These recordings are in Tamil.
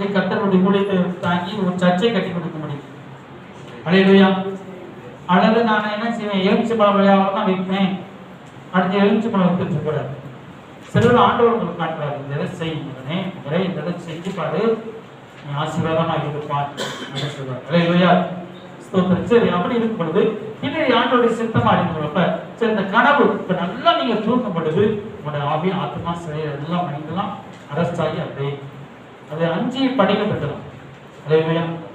இதை கத்தருடைய ஊழியத்தை தாங்கி ஒரு சர்ச்சை கட்டி கொடுக்க முடியும் அலையிலுயா அல்லது நான் என்ன செய்வேன்? எலுமிச்சை பழம் விளையாட தான் விற்பேன் அடுத்து எலுமிச்சை பழம் வித்துட்டு கூடாது சிலர் ஆண்டவர் உங்களுக்கு காட்டுறாரு. இந்த இதை செய்யும் உடனே முறை இந்த இதை செஞ்சு பாரு. நீ ஆசீர்வாதமாக இருப்பான் அப்படின்னு சொல்றாரு. அலையிலுயா ஸ்தோத்திரம். சரி அப்படி இருக்கும் பொழுது பின்னாடி ஆண்டோடைய சித்தமா இருக்கிறப்ப சரி இந்த கனவு இப்ப நல்லா நீங்க தூக்கப்படுது உங்களோட ஆவி ஆத்மா சிறையில் எல்லாம் மைண்டெல்லாம் அரெஸ்ட் ஆகி அப்படியே அது அஞ்சு படிக்கப்பட்டலாம் அதே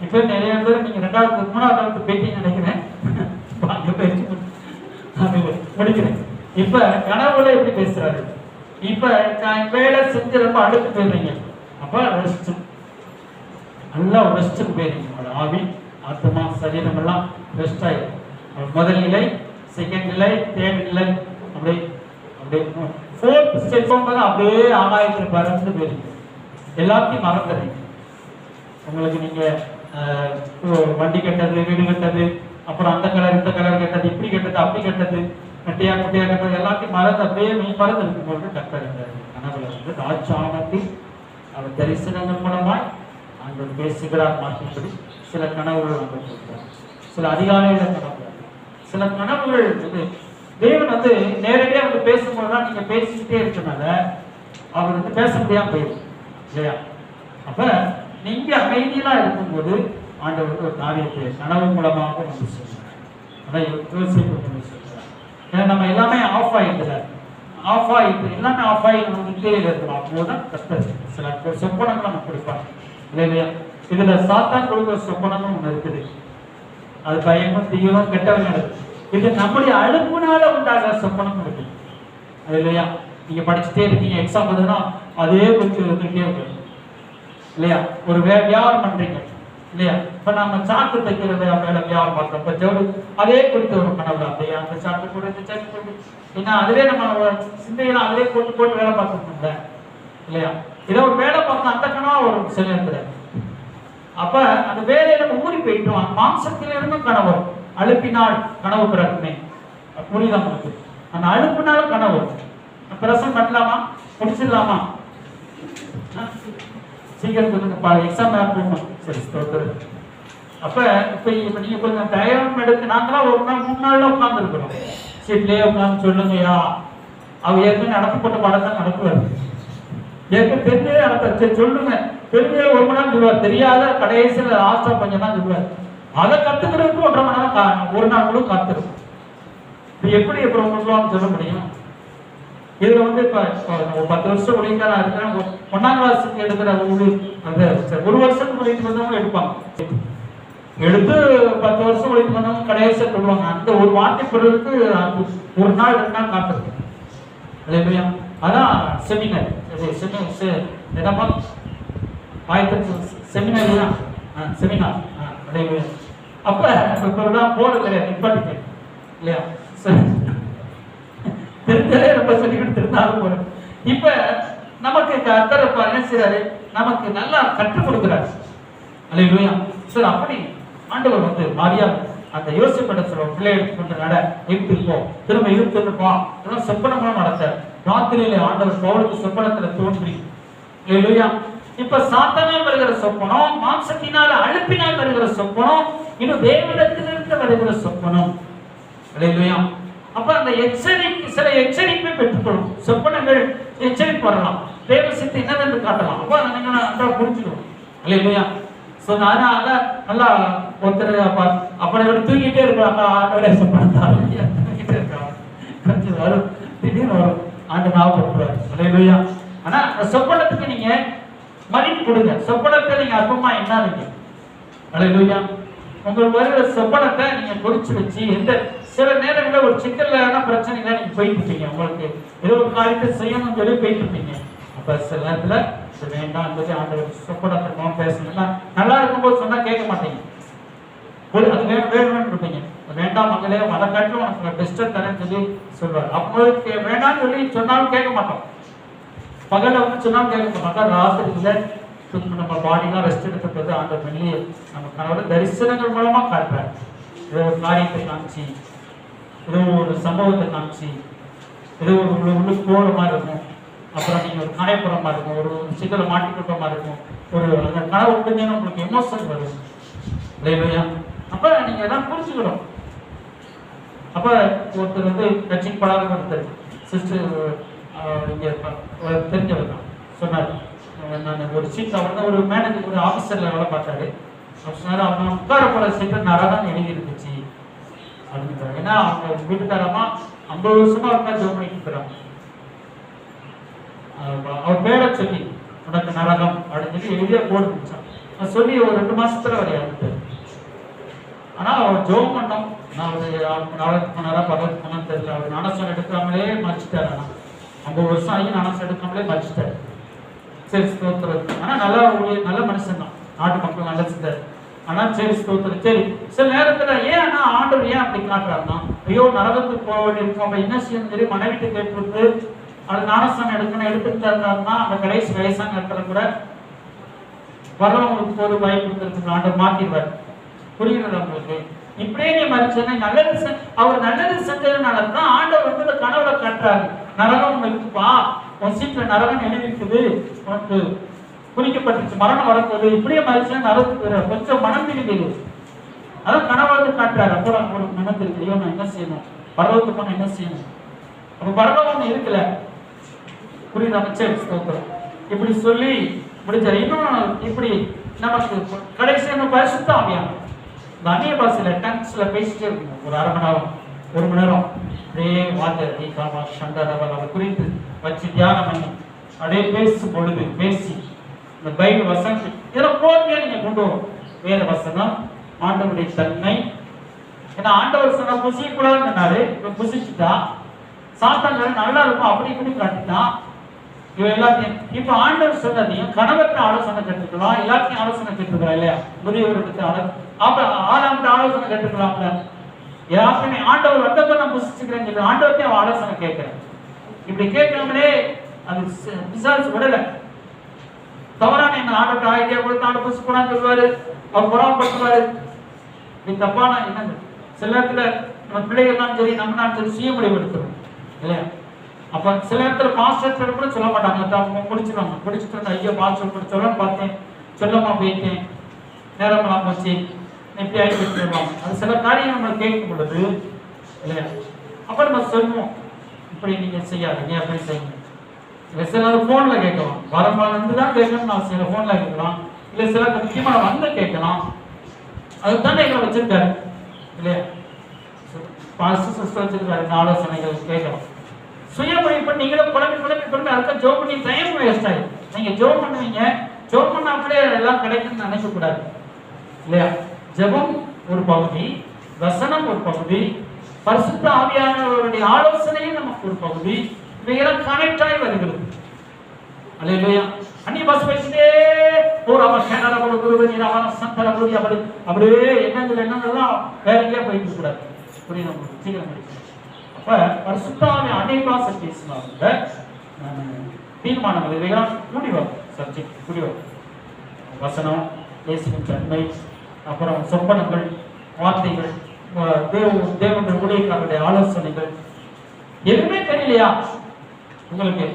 இப்போ நிறைய பேர் நீங்க ரெண்டாவது மூணாவது காலத்து பேட்டி நினைக்கிறேன் பேச்சு முடிக்கிறேன். இப்ப கனவுல எப்படி பேசுறாரு? இப்ப வேலை செஞ்சு ரொம்ப அடுத்து போயிடுறீங்க. அப்ப ரெஸ்ட் நல்லா ரெஸ்ட் போயிடுங்க உங்களோட ஆவி ஆத்மா சரீரம் எல்லாம் ரெஸ்ட் ஆயிடும் முதல் நிலை செகண்ட் நிலை தேர்ட் நிலை அப்படியே அப்படியே. ஃபோர்த் ஸ்டெப் போகும்போது அப்படியே ஆகாயத்தில் பறந்து போயிருக்கீங்க எல்லாத்தையும் மறந்துடுறீங்க. உங்களுக்கு நீங்க வண்டி கட்டது வீடு கட்டது அப்புறம் அந்த கலர் இந்த கலர் கட்டது இப்படி கட்டது அப்படி கட்டது கட்டியா குட்டியா கட்டது எல்லாத்தையும் மறந்து அப்படியே நீ மறந்து இருக்கும்போது கட்டது கனவுல வந்து ராஜாமத்தில் அவர் தரிசனங்கள் மூலமாய் ஆண்டவர் பேசுகிறார் மாற்றும்படி சில கனவுகள் வந்து சில அதிகாலையில கனவுகள். சில கனவுகள் வந்து தேவன் வந்து நேரடியாக வந்து பேசும்போது தான் நீங்க பேசிக்கிட்டே இருக்கனால அவர் வந்து பேச முடியாம போயிடும். இல்லையா? அப்ப நீங்க அமைதியெல்லாம் இருக்கும்போது ஆண்டவர் ஒரு காரியத்தை கனவு மூலமாக வந்து சொல்றார். அதான் யோசிப்பு ஏன்னா நம்ம எல்லாமே ஆஃப் ஆயிட்டுல ஆஃப் ஆயிட்டு எல்லாமே ஆஃப் ஆகி வந்துட்டே இருக்கிறோம். அப்போதான் கஷ்டம் சில சொப்பனங்கள் நம்ம கொடுப்பாங்க. இல்லையா இதுல சாத்தான் கொடுக்குற சொப்பனமும் ஒண்ணு இருக்குது. அது பயமும் தீவிரம் கெட்டவங்க இருக்கு. இது நம்முடைய அழுப்புனால உண்டாகிற சொப்பனம் இருக்கு அது இல்லையா? நீங்க படிச்சுட்டே இருக்கீங்க எக்ஸாம் வருதுன்னா அதே குறித்து இருந்துகிட்டே இருக்கு இல்லையா? ஒரு வியாபாரம் பண்றீங்க. இல்லையா? இப்ப நம்ம சாக்கு தைக்கிற மேல வேலை வியாபாரம் பண்றோம். இப்ப ஜவுளி அதே குறித்து ஒரு கனவு அப்படியே அந்த சாக்கு போட்டு இந்த சாக்கு போட்டு ஏன்னா அதுவே நம்ம சிந்தையெல்லாம் அதுவே போட்டு போட்டு வேலை பார்த்துருக்கோம்ல இல்லையா? ஏதோ ஒரு வேலை பார்த்தா அந்த கனவா ஒரு சில இடத்துல அப்ப அந்த வேலையை நம்ம ஊறி போயிட்டோம். மாம்சத்தில இருந்தும் கனவு அழுப்பினால் கனவு பிறக்குமே. புரியுதா உங்களுக்கு? அந்த அழுப்பினாலும் கனவு வரும். பிரசம் பண்ணலாமா? முடிச்சிடலாமா? சீக்கிரம் சொல்லுங்க எக்ஸாம் போகணும் சரி ஸ்தோத்திரம் அப்போ இப்போ இப்போ நீங்கள் கொஞ்சம் தயாரம் எடுத்து நாங்களாம் ஒரு நாள் மூணு நாளில் உட்காந்துருக்குறோம் சீட்லேயே உட்காந்து சொல்லுங்கய்யா அவ ஏற்கனவே நடத்தி பாடம் தான் நடக்குவாரு ஏற்கனவே தெரிஞ்சே நடத்த சரி சொல்லுங்க தெரிஞ்சே ஒரு மணி நேரம் சொல்லுவார் தெரியாத கடைசியில் லாஸ்ட்டாக கொஞ்சம் தான் சொல்லுவார் அதை கற்றுக்கிறதுக்கு ஒன்றரை மணி நேரம் கா- ஒரு நாள் கூட காத்திருக்கும் இப்போ எப்படி அப்புறம் சொல்ல முடியும் இதுல வந்து இப்ப பத்து வருஷம் ஒழுங்காரா இருக்கிறாங்க ஒன்னாம் கிளாஸுக்கு எடுக்கிற ஒரு அந்த ஒரு வருஷத்துக்கு ஒழித்து வந்தவங்க எடுப்பாங்க. எடுத்து பத்து வருஷம் ஒழித்து வந்தவங்க கடைசியா சொல்லுவாங்க. அந்த ஒரு வார்த்தை பெறுவதற்கு ஒரு நாள் ரெண்டு நாள் காத்திருக்கு. இல்லையா அதான் செமினார் இது என்னப்பா? ஆயிரத்தி செமினார் தான். ஆ செமினார் ஆ அடைவு அப்ப இப்ப தான் போறது கிடையாது நிப்பாட்டிக்க இல்லையா? சரி. தெரிஞ்சதே சொல்லி கொடுத்துருந்தாலும் இருந்தாலும் இப்ப நமக்கு கர்த்தர் என்ன செய்யறாரு நமக்கு நல்லா கற்றுக் கொடுக்குறாரு. அல்லேலூயா சார் அப்படி ஆண்டவர் வந்து மாரியா அந்த யோசிப்பட சொல்ற பிள்ளை எடுத்துக்கொண்டு நட இழுத்து போ. திரும்ப இழுத்து போ. இதெல்லாம் சொப்பனமா நடத்தார் ராத்திரியில ஆண்டவர் பவுலுக்கு சொப்பனத்துல தோன்றி. இல்லையா இப்ப சாத்தானால் வருகிற சொப்பனம் மாம்சத்தினால அழுப்பினால் வருகிற சொப்பனம் இன்னும் தேவனத்திலிருந்து வருகிற சொப்பனம். இல்லையா அப்ப அந்த எச்சரிக்கை சில எச்சரிப்பை பெற்றுக்கொள்ளும். சொப்பனங்கள் எச்சரிப்பு வரலாம். தேவ சித்து என்னவென்று காட்டலாம். அப்ப அதை நீங்க நல்லா புரிஞ்சுக்கணும். இல்லையா சோ அதனால நல்லா ஒருத்தர் அப்ப இவர் விட தூங்கிட்டே இருப்பாங்க ஆண்டவரே சொப்பனம் தூங்கிட்டே இருக்காங்க கொஞ்சம் வரும். திடீர்னு வரும். ஆண்டு ஞாபகப்படுவார் இல்லையா ஆனா அந்த சொப்பனத்துக்கு நீங்க மதிப்பு கொடுங்க. சொப்பனத்தை நீங்க அற்பமா எண்ணாதீங்க. அல்லேலூயா. உங்களுக்கு வருகிற சொப்பனத்தை நீங்க குறிச்சு வச்சு எந்த சில நேரங்களில் ஒரு சிக்கலான பிரச்சனைகளை நீங்க போயிட்டு உங்களுக்கு ஏதோ ஒரு காரியத்தை செய்யணும்னு சொல்லி போயிட்டு அப்போ அப்ப சில நேரத்துல இது வேண்டாம் சொல்லி ஆண்டவர் சொப்படத்திற்கும் பேசணும்னா நல்லா இருக்கும்போது சொன்னா கேட்க மாட்டீங்க. ஒரு அது வேணும் வேணும்னு இருப்பீங்க. வேண்டாம் மகளே மழை காட்டிலும் உனக்கு பெஸ்ட்டை தரேன்னு சொல்லி சொல்வார். அப்போ கே- வேண்டாம்னு சொல்லி சொன்னாலும் கேட்க மாட்டோம். பகலில் வந்து சொன்னாலும் கேட்க மாட்டோம். ராத்திரியில திரும்ப நம்ம பாடிலாம் ரெஸ்ட் எடுத்துக்கிறது ஆண்ட மெல்லி நம்ம கணவர் தரிசனங்கள் மூலமா காட்டுறாரு. ஒரு காரியத்தை காமிச்சு ஏதோ ஒரு சம்பவத்தை காமிச்சு ஏதோ ஒரு உள்ள உள்ள மாதிரி இருக்கும். அப்புறம் நீங்க ஒரு காயப்புறமா இருக்கும் ஒரு சிக்கல மாதிரி இருக்கும். ஒரு அந்த கனவு முடிஞ்சா உங்களுக்கு எமோஷன் வரும். இல்லையா? அப்போ நீங்க எல்லாம் புரிஞ்சுக்கணும். அப்ப ஒருத்தர் வந்து கட்சிக்கு பழகம் ஒருத்தர் சிஸ்டர் இங்கே தெரிஞ்சவர் தான். சொன்னார். நான் ஒரு சீட் அவர் ஒரு மேனேஜர் ஒரு ஆஃபீஸர் வேலை பார்த்தாரு. அவர் சொன்னார் அவங்க உட்கார போற சீட்டு தான் எழுதி இருந்துச்சு அப்படின்னு ஏன்னா அவங்க வீட்டுக்காரமா ஐம்பது வருஷமா அவங்க ஜோம் பண்ணிட்டு இருக்கிறாங்க. அவர் பேரை சொல்லி உனக்கு நரகம் அப்படின்னு சொல்லி எழுதிய போர்டு முடிச்சான் நான் சொல்லி ஒரு ரெண்டு மாசத்துல அவர் ஆனா அவர் ஜோம் பண்ணோம். நான் ஒரு நாளைக்கு போனாரா பதவிக்கு போனான்னு தெரியல அவர் நனசம் எடுக்காமலே மறைச்சிட்டாரு. ஆனா ஐம்பது வருஷம் ஆகி நனசம் எடுக்காமலே மறைச்சிட்டாரு. சரி ஸ்தோத்திரம். ஆனா நல்லா நல்ல மனுஷன் தான். நாட்டு மக்கள் நல்ல சிந்தர் ஆனா சரி ஸ்தோத்திரம். சரி சில நேரத்துல ஏன் ஏன்னா ஆண்டவர் ஏன் அப்படி காட்டுறாருன்னா ஐயோ நரகத்துக்கு போக வேண்டியிருக்கும். அப்ப என்ன செய்யணும் சொல்லி மனைவிட்டு கேட்டுருக்கு அது நாரசம் எடுக்கணும் எடுத்துட்டு இருந்தாருன்னா அந்த கடைசி வயசான நேரத்துல கூட வரவங்களுக்கு ஒரு வாய்ப்பு கொடுத்துருக்கு ஆண்டவர் மாத்திடுவார். புரியுறது உங்களுக்கு? இப்படியே நீ மறிச்சேன்னா நல்லது செ- அவர் நல்லது செஞ்சதுனால தான் ஆண்டவர் வந்து இந்த கனவுல கட்டுறாரு. நரகம் ஒண்ணு இருக்குப்பா உன் சீட்ல நரகம் எழுதிருக்குது உனக்கு குறிக்கப்பட்டுச்சு மரணம் வரப்போகுது. இப்படியே மறிச்சா நரகத்துக்கு கொஞ்சம் மனம் திரும்பிடு அதான் கனவாக காட்டுறாரு. அப்போ உங்களுக்கு மனம் திரும்பி ஐயோ நான் என்ன செய்யணும்? பரவத்துக்கு போன என்ன செய்யணும்? அப்ப பரவம் ஒண்ணு இருக்குல்ல? புரியுது அமைச்சர் ஸ்தோத்திரம். இப்படி சொல்லி முடிச்சார். இன்னும் இப்படி நமக்கு கடைசி என்ன பரிசுத்த இந்த அந்நிய பாசையில டங்ஸ்ல பேசிட்டே இருக்கணும். ஒரு அரை மணி நேரம் ஒரு மணி நேரம். அப்படியே வார்த்தை தீபாமா காமா சண்டரவல் அதை குறித்து வச்சு தியானம் பண்ணி அப்படியே பேசும் பொழுது பேசி இந்த பைபிள் வசனம் இதெல்லாம் போர்மையா நீங்க கொண்டு வரும். வேத வசனம் ஆண்டவருடைய தன்மை. ஏன்னா ஆண்டவர் சொன்ன புசிக்கூடாதுன்னு சொன்னாரு. இப்ப புசிச்சுட்டா சாத்தான் நல்லா இருக்கும் அப்படி இப்படி காட்டிட்டான் இவன் எல்லாத்தையும் இப்ப ஆண்டவர் சொன்னதையும் கணவர்கிட்ட ஆலோசனை கேட்டுக்கலாம் எல்லாத்தையும் ஆலோசனை கேட்டுக்கலாம் இல்லையா? முதியவர்களுக்கு ஆலோ- அப்ப ஆறாம் ஆலோசனை கேட்டுக்கலாம்ல யாருமே ஆண்டவர் வந்தப்ப நான் புசிச்சுக்கிறேன்னு சொல்லி ஆண்டவர்கிட்ட அவன் ஆலோசனை கேட்கிறேன். இப்படி கேட்காமலே அது விசாரிச்சு விடல. தவறான என்ன ஆண்டவர்கிட்ட ஐடியா கொடுத்து ஆண்டு புசிக்கூடாதுன்னு சொல்லுவாரு. அவர் புறாமப்படுத்துவாரு. இது தப்பான எண்ணங்கள். சில நேரத்துல நம்ம பிள்ளைகள்லாம் சரி நம்ம சரி சுய முடிவெடுக்கிறோம் இல்லையா? அப்ப சில இடத்துல மாஸ்டர் கூட சொல்ல மாட்டாங்க. அவங்க முடிச்சிருவாங்க. முடிச்சுட்டு வந்து ஐயோ மாஸ்டர் கூட சொல்லணும்னு பார்த்தேன். சொல்லமா போயிட்டேன். நேரமெல்லாம் போச்சு. எப்படி ஆகி வச்சிருவாங்க அது சில காரியம் நம்ம கேட்கும் பொழுது இல்லையா? அப்ப நம்ம சொல்லுவோம். இப்படி நீங்க செய்யாதீங்க. அப்படி செய்யுங்க. இல்லை சில ஃபோனில் கேட்கலாம். வரம்பால இருந்து தான் கேட்கணும்னு நான் சில ஃபோனில் கேட்கலாம். இல்லை சில முக்கியமான வந்து கேட்கலாம். அதுதான் எங்களை வச்சிருக்காரு. இல்லையா? பாஸ்டர் சிஸ்டர் வச்சிருக்காரு இந்த ஆலோசனைகள் கேட்கலாம். சுயமொழி பண்ணி நீங்களும் குழம்பி குழம்பி குழம்பி அதுக்கு ஜோ பண்ணி டைம் வேஸ்ட் ஆயிடும் நீங்க ஜோ பண்ணுவீங்க. ஜோப் பண்ண அப்படியே எல்லாம் கிடைக்கும்னு நினைக்கக்கூடாது இல்லையா? ஜெபம் ஒரு பகுதி வசனம் ஒரு பகுதி பரிசுத்த ஆவியானவருடைய ஆலோசனையும் நமக்கு ஒரு பகுதி. இவையெல்லாம் கனெக்ட் ஆகி வருகிறது. அல்லேலூயா. அன்னி பஸ் பேசிட்டே ஒரு அவன் சேனல குருவு நீ சந்தல குருவி அப்படி அப்படியே எண்ணங்கள் எண்ணங்கள்லாம் வேற எங்கேயா போயிட்டு கூடாது. புரியுது? உங்களுக்கு சீக்கிரம் படிக்கணும் அப்ப பரிசுத்தாவை அனைவா பாஷை தீர்மானங்கள் இவையெல்லாம் கூடி வரும் சர்ச்சை கூடி வரும் வசனம் இயேசுவின் தன்மை அப்புறம் சொப்பனங்கள் வார்த்தைகள் தேவ தேவனுடைய ஊழியக்காரருடைய ஆலோசனைகள். எதுவுமே தெரியலையா? உங்களுக்கு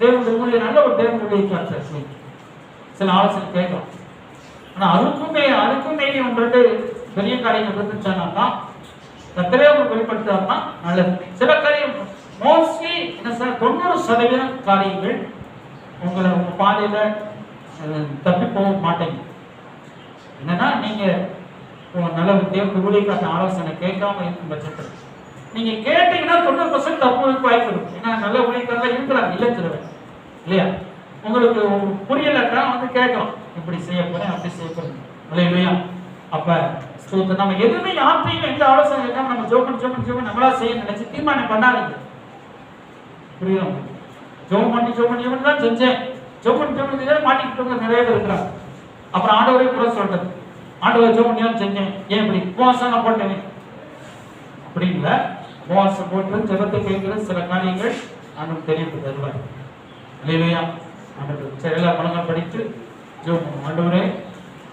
தேவனுடைய ஊழியர் நல்ல ஒரு தேவனுடைய ஊழியக்காரர் சில ஆலோசனை கேட்கலாம் ஆனால் அதுக்குமே அதுக்குமே ஒன்று பெரிய காரியங்கள் இருந்துச்சானா கத்திரே அவர் வெளிப்படுத்தாருன்னா நல்லது. சில காரியம் மோஸ்ட்லி என்ன சார் தொண்ணூறு சதவீதம் காரியங்கள் உங்களை உங்கள் பாதையில் தப்பி போக மாட்டேங்க என்னன்னா நீங்கள் நல்ல ஒரு தேவனுடைய ஆலோசனை கேட்காம இருக்கும் பட்சத்தில். நீங்கள் கேட்டீங்கன்னா தொண்ணூறு பர்சன்ட் தப்பு வாய்ப்பு இருக்கும். ஏன்னா நல்ல ஊழியக்காரர்கள் இருக்கிறாங்க இல்லை திருவன் இல்லையா? உங்களுக்கு புரியலன்னா வந்து கேட்கலாம் இப்படி செய்ய போறேன் அப்படி செய்ய போறேன் இல்லையா? அப்ப நம்ம எதுவுமே யார்ட்டையும் எந்த ஆலோசனை கேட்காம நம்ம ஜோக்கன் ஜோக்கன் ஜோக்கன் நம்மளா செய்ய நினைச்சு தீர்மானம் பண்ணாதீங்க. புரியுதா? ஜோம் பண்ணி ஜோம் பண்ணி ஜோம் தான் செஞ்சேன். ஜோம் பண்ணி ஜோம் பண்ணி மாட்டிக்கிட்டவங்க நிறைய பேர் இருக்கிறாங்க. அப்புறம் ஆண்டவரே கூட சொல்றது. ஆண்டவர் ஜோம் பண்ணி தான் செஞ்சேன். ஏன் இப்படி? உபவாசம் நான் போட்டேன். அப்படி இல்லை உபவாசம் போட்டு ஜெபத்தை கேட்கிற சில காரியங்கள் ஆண்டவர் தெரிவித்து தருவார். இல்லையா? ஆண்டவர் சரி எல்லா படித்து ஜோம் ஆண்டவரே.